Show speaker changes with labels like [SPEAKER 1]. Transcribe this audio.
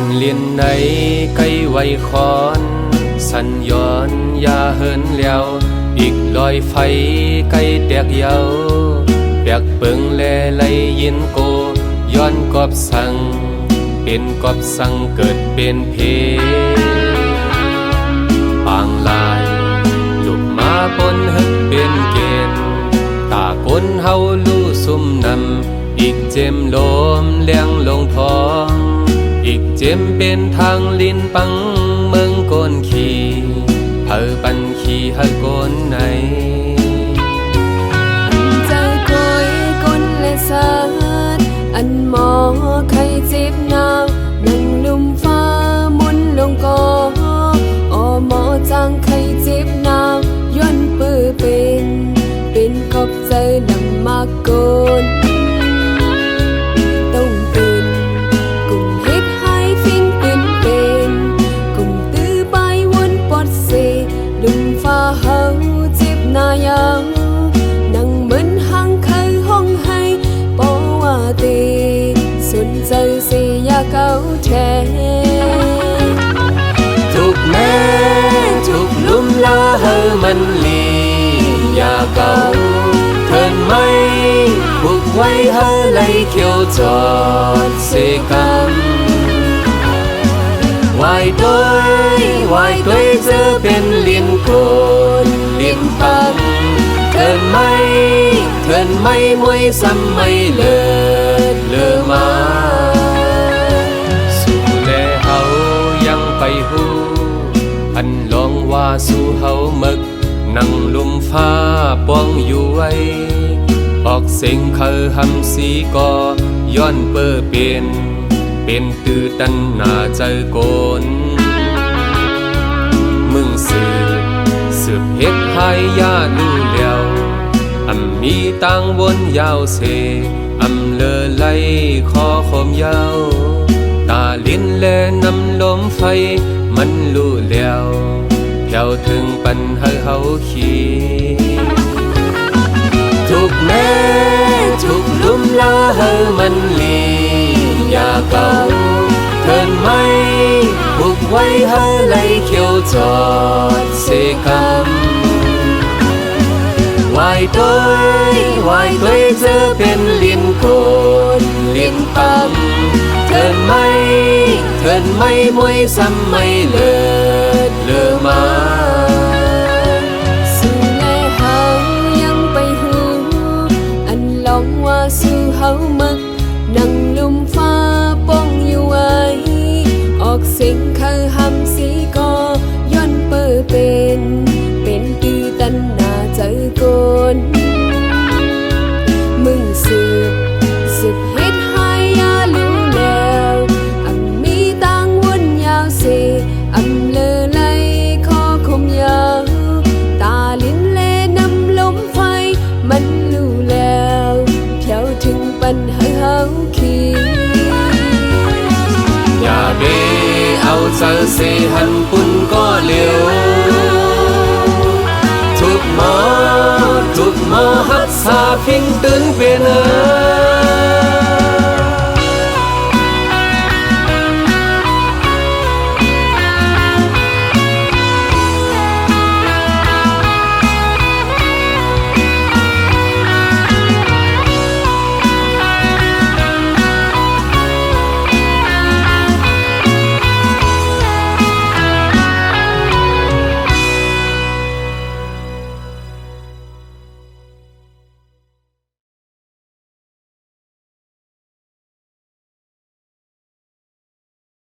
[SPEAKER 1] นเลียนไหนไกลไว้คอน สัญย้อนยาเหินแล้ว อีกลอยไฟไกลแตกเยาวแบกเปิงแลไลยินโก ย้อนกอบสั่ง เป็นกอบสั่งเกิดเป็นเพปางลายลูกมาปนฮึกเป็นเกณฑ์ตาคนเฮาลู่ซุ่มนำอีกเจมลมเลียงลงทอง เจมเป็นทางลินปังเมืองโกนขี่เฮอปันขี่ฮะโกนไหน
[SPEAKER 2] ยังนั่งเหมือนห่างเคยห้องให้ปว่าตีสนใจสียาเก่าแท้
[SPEAKER 1] ทุกแม่ทุกลุมลาเฮอมันลียาเก่าเทินไม่ผูกไว้เฮอไหลเขียวจอดเสกำวายต้อยวย เทินไม่มวยซ้ำไม่เลิศเลอมาสู่แลเฮายังไปหูอันลองว่าสู่เฮามึก นั่งลุมฟ้าป้องอยู่ไว้ออกเสียงเคอหำสีกอย้อนเปอเป็นเป็นตือตันหนาใจโกนมึงสืบสืบเฮ็ดให้ยาลู่แล้วอ ตังวนยาวเสอำเลอไหลคอคมยาว ตาลิ้นแลนำลมไฟ มันลู่แล้วแผ่วถึงปันให้เฮาขี่ทุกแม่ทุกลุมลาเฮอมันลียาเก่าเทินไม่ผูกไว้เฮอไหลเขียวจอดเสกา ยต้อยวายต้วยเจอเป็นลินโกนลินปังเทินไม่เทินไม่มวยซ้ำไม่เลิศเลอมา
[SPEAKER 2] สู่แลเฮายังไปหูอันลองว่าสู่เฮามักนั่งลุมฟ้าป้องอยู่ไว้ ออกเสียงคือห เอาเจ
[SPEAKER 1] อเสหันปุ่นก็เร็ว